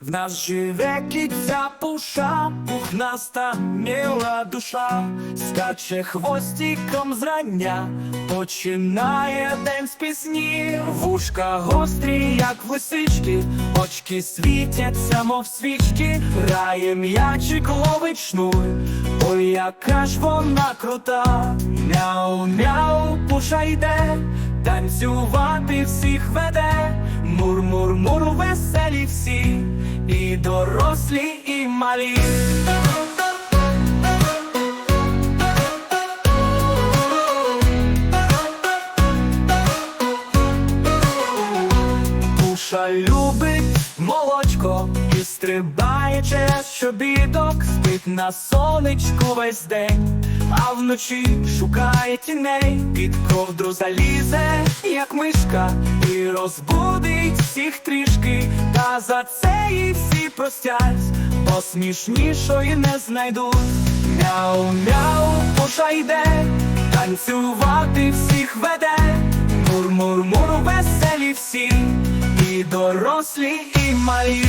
В нас живе кіця пуша, пухнаста мила душа, скаче хвостиком зрання, починає день з пісні, вушка гострі, як лисички, очки світяться, мов свічки, грає м'ячик ловить шнур, ой, яка ж вона крута, мяу, мяу, пуша йде, танцювати всіх веде, мур, мур, мур, всі, і дорослі, і малі. Душа любить молочко і стрибає через щобіток, спить на сонечку весь день, а вночі шукає тіней, під ковдру залізе, як мишка, і розбудить всіх трішки, та за це їй всі простять, бо смішнішої не знайдуть. Мяу, мяу, пуша йде, танцювати всіх веде. Мур, мур, мур, веселі всі, і дорослі, і малі.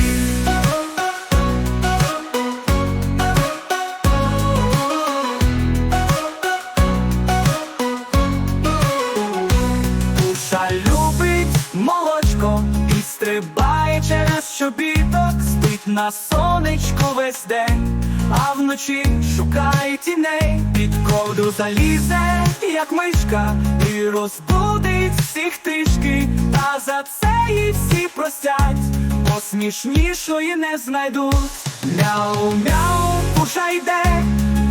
Щобіток, на сонечку весь день, а вночі шукає тіней, під ковдру залізе, як мишка, і розбудить всіх трішки, та за це їй всі простять, бо смішнішої не знайдуть. Мяу, мяу, пуша йде,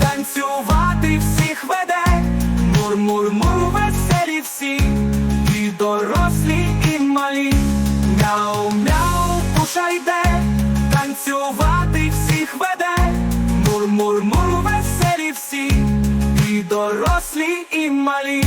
танцювати всіх веде, мур, мур, мур, веселі всі, і дорослі, і малі. Мяу, мяу, пуша йде, дорослі, і малі.